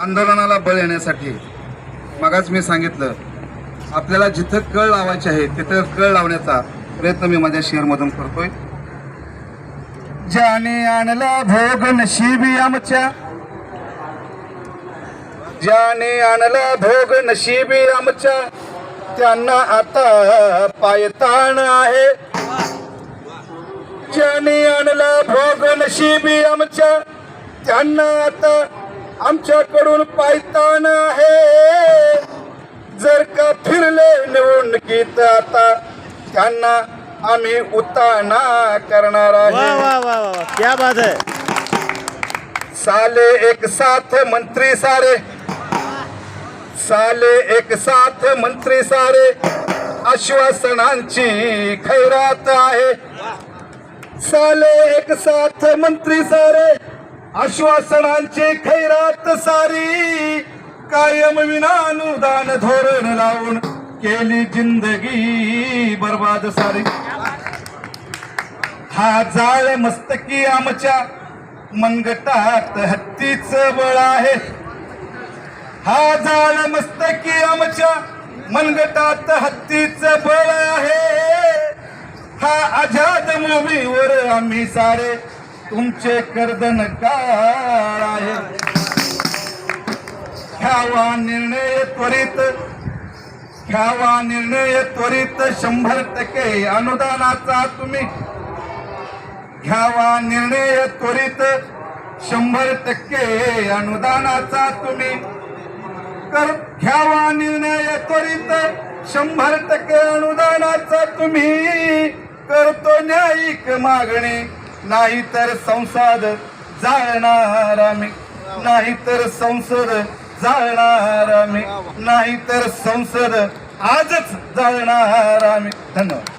आंदोलनाला बळ येण्यासाठी मगाच मी सांगितलं आपल्याला जिथं कळ लावायचे आहे तिथं कळ लावण्याचा प्रयत्न मी माझ्या शेअरमधून करतोय. ज्याने आणला भोग नशिबी आमच्या ज्याने आणला भोग नशिबी आमच्या त्यांना आता पायताण आहे. ज्याने आणला भोग नशिबी आमच्या त्यांना आता आमच्याकडून पायताण आहे. जर का फिरले निवडणुकीत आता त्यांना आम्ही उताना करणार आहे. क्या बात है साले एक साथ मंत्री सारे. साले एक साथ मंत्री सारे. आश्वासनांची खैरात आहे. साले एक साथ मंत्री सारे. आश्वासनांचे खैरात सारी कायम विनानुदान धोरण लावून केली जिंदगी बर्बाद सारी. हा जाळ मस्तकी आमच्या मनगटात हत्तीच बळ आहे. हा जाळ मस्तकी आमच्या मनगटात हत्तीच बळ आहे. हा आझाद मूवीवर आम्ही सारे तुमचे कर्दन काळ आहे. घ्यावा निर्णय त्वरित घ्यावा निर्णय त्वरित शंभर टक्के अनुदानाचा तुम्ही. घ्यावा निर्णय त्वरित शंभर टक्के अनुदानाचा तुम्ही. कर घ्यावा निर्णय त्वरित शंभर टक्के अनुदानाचा तुम्ही. करतो न्यायिक मागणी. नाहीतर संसद जाळणार आम्ही. नाहीतर संसद जाळणार आम्ही. नाहीतर संसद आजच जाळणार आम्ही. धन्यवाद.